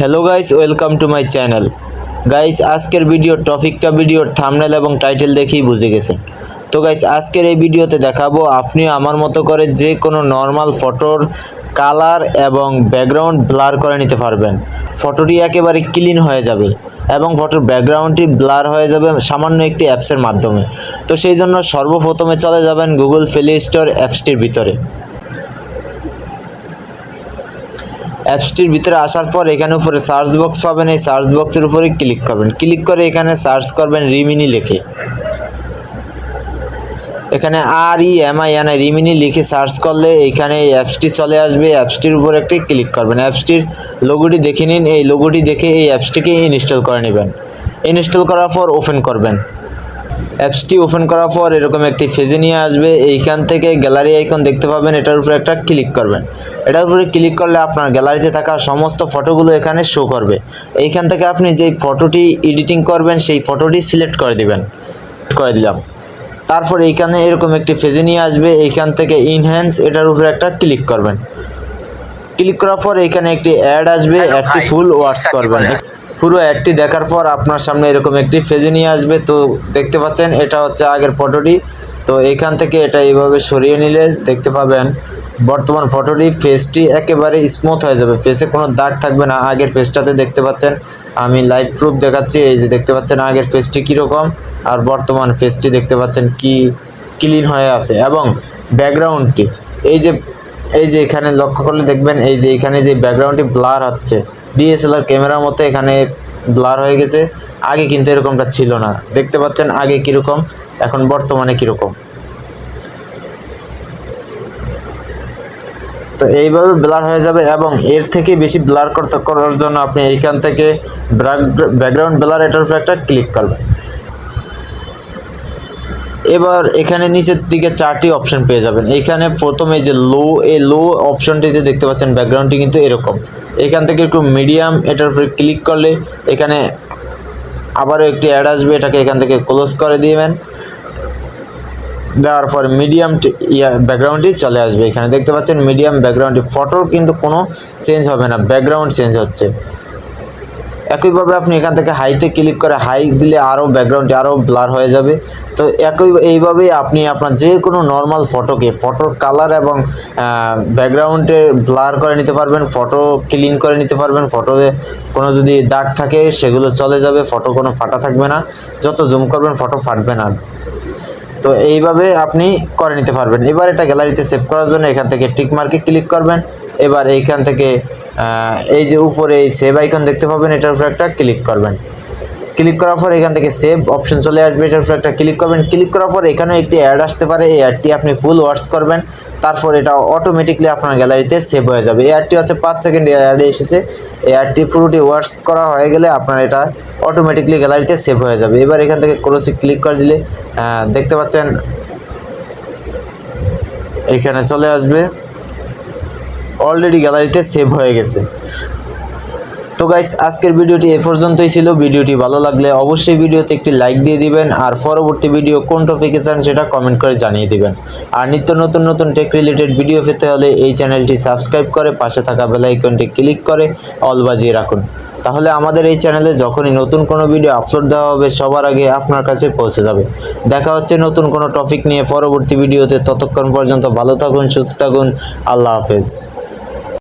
Hello guys welcome to my channel guys আজকের video টপিকটা ভিডিওর থামনেল এবং টাইটেল দেখেই বুঝে গেছেন। তো গাইস আজকের এই ভিডিওতে দেখাবো আপনি আমার মতো করে যে কোনো নর্মাল ফটোর কালার এবং ব্যাকগ্রাউন্ড ব্লার করে নিতে পারবেন। ফটোটি একেবারে ক্লিন হয়ে যাবে এবং ফটোর ব্যাকগ্রাউন্ডটি ব্লার হয়ে যাবে সামান্য একটি অ্যাপসের মাধ্যমে। তো সেই জন্য সর্বপ্রথমে চলে যাবেন গুগল প্লে স্টোর অ্যাপসটির ভিতরে। অ্যাপসটির ভিতরে আসার পর এখানে উপরে সার্চ বক্স পাবেন। এই সার্চ বক্সের উপরে ক্লিক করবেন। ক্লিক করে এখানে সার্চ করবেন রিমিনি লিখে। এখানে R E M I N I Remini লিখে সার্চ করলে এইখানে এই অ্যাপসটি চলে আসবে। অ্যাপসটির উপর একটি ক্লিক করবেন। অ্যাপসটির লোগোটি দেখে নিন। এই লোগোটি দেখে এই অ্যাপসটিকে ইনস্টল করে নেবেন। ইনস্টল করার পর ওপেন করবেন। অ্যাপসটি ওপেন করার পর এরকম একটি ফেজে নিয়ে আসবে। এইখান থেকে গ্যালারি আইকন দেখতে পাবেন। এটার উপরে একটা ক্লিক করবেন। এটার উপরে ক্লিক করলে আপনার গ্যালারিতে থাকা সমস্ত ফটোগুলো এখানে শো করবে। এইখান থেকে আপনি যেই ফটোটি এডিটিং করবেন সেই ফটোটি সিলেক্ট করে দিবেন। করে দিলাম। তারপর এইখানে এরকম একটি ফেজে নিয়ে আসবে। এইখান থেকে ইনহ্যান্স এটার উপরে একটা ক্লিক করবেন। ক্লিক করার পর এখানে একটি অ্যাড আসবে। অ্যাডটি ফুল ওয়াশ করবেন। পুরো অ্যাডটি দেখার পর আপনার সামনে এরকম একটি ফেজে নিয়ে আসবে। তো দেখতে পাচ্ছেন, এটা হচ্ছে আগের ফটোটি। তো এখান থেকে এটা এইভাবে সরিয়ে নিলে দেখতে পাবেন, বর্তমান ফটোটি ফেসটি একেবারে স্মুথ হয়ে যাবে। ফেসে কোনো দাগ থাকবে না। আগের ফেসটাতে দেখতে পাচ্ছেন, আমি লাইভ প্রুফ দেখাচ্ছি। এই যে দেখতে পাচ্ছেন, আগের ফেসটি কীরকম, আর বর্তমান ফেসটি দেখতে পাচ্ছেন কি ক্লিন হয়ে আছে। এবং ব্যাকগ্রাউন্ডটি এই যে এই যে এখানে লক্ষ্য করলে দেখবেন, এই যে এখানে যে ব্যাকগ্রাউন্ডটি ব্লার হচ্ছে। ডিএসএলআর ক্যামেরার মতো এখানে ব্লার হয়ে গেছে। আগে কিন্তু এরকমটা ছিল না। দেখতে পাচ্ছেন আগে কীরকম, এখন বর্তমানে কীরকম। তো এইভাবে ব্লার হয়ে যাবে এবং এর থেকে বেশি ব্লার করতে করার জন্য আপনি এইখান থেকে ব্যাকগ্রাউন্ড ব্লার এটার ক্লিক করবেন। এবার এখানে নিচের দিকে চারটি অপশন পেয়ে যাবেন। এখানে প্রথমে যে লো এ লো অপশনটিতে দেখতে পাচ্ছেন ব্যাকগ্রাউন্ডটি কিন্তু এরকম। এখান থেকে একটু মিডিয়াম এটার উপরে ক্লিক করলে এখানে আবারও একটি অ্যাড আসবে, এটাকে এখান থেকে ক্লোজ করে দিবেন। দেওয়ার পর মিডিয়াম ইয়া ব্যাকগ্রাউন্ডটি চলে আসবে। এখানে দেখতে পাচ্ছেন মিডিয়াম ব্যাকগ্রাউন্ডটি ফটোর কিন্তু কোনো চেঞ্জ হবে না ব্যাকগ্রাউন্ড চেঞ্জ হচ্ছে। একইভাবে আপনি এখান থেকে হাইতে ক্লিক করে হাই দিলে আরও ব্যাকগ্রাউন্ডটি আরও ব্লার হয়ে যাবে। তো একই এইভাবেই আপনি আপনার যে কোনো নর্মাল ফটোকে ফটোর কালার এবং ব্যাকগ্রাউন্ডে ব্লার করে নিতে পারবেন ফটো ক্লিন করে নিতে পারবেন ফটোতে কোনো যদি দাগ থাকে সেগুলো চলে যাবে ফটো কোনো ফাটা থাকবে না। যত জুম করবেন ফটো ফাটবে না। তো এইভাবে আপনি করে নিতে পারবেন। এবার এটা গ্যালারিতে সেভ করার জন্য এখান থেকে টিক মার্কে ক্লিক করবেন। এবার এইখান থেকে এই যে উপরে এই সেভ আইকন দেখতে পাবেন, এটার উপরে একটা ক্লিক করবেন। ক্লিক করার পর এখান থেকে সেভ অপশন চলে আসবে, এটার উপরে একটা ক্লিক করবেন। ক্লিক করার পর এখানে একটি অ্যাড আসতে পারে, এই অ্যাডটি আপনি ফুল ওয়াটস করবেন। তারপর এটা অটোমেটিকলি আপনার গ্যালারিতে সেভ হয়ে যাবে। এই অ্যাডটি হচ্ছে পাঁচ সেকেন্ড অ্যাডে এসেছে। এই অ্যাডটি পুরোটি ওয়াটস করা হয়ে গেলে আপনার এটা অটোমেটিকলি গ্যালারিতে সেভ হয়ে যাবে। এবার এখান থেকে ক্রোসে ক্লিক করে দিলে দেখতে পাচ্ছেন, এখানে চলে আসবে। অলরেডি গ্যালারিতে সেভ হয়ে গেছে। তো গাইস আজকের ভিডিওটি এ পর্যন্তই ছিল। ভিডিওটি ভালো লাগলে অবশ্যই ভিডিওতে একটি লাইক দিয়ে দিবেন আর পরবর্তী ভিডিও কোন টপিকে চান সেটা কমেন্ট করে জানিয়ে দিবেন। আর নিত্য নতুন নতুন টেক রিলেটেড ভিডিও পেতে হলে এই চ্যানেলটি সাবস্ক্রাইব করে পাশে থাকা বেল আইকনটি ক্লিক করে অল বাজিয়ে রাখুন। তাহলে আমাদের এই চ্যানেলে যখনই নতুন কোনো ভিডিও আপলোড দেওয়া হবে, সবার আগে আপনার কাছে পৌঁছে যাবে। দেখা হচ্ছে নতুন কোনো টপিক নিয়ে পরবর্তী ভিডিওতে ততক্ষণ পর্যন্ত ভালো থাকুন, সুস্থ থাকুন। আল্লাহ হাফেজ।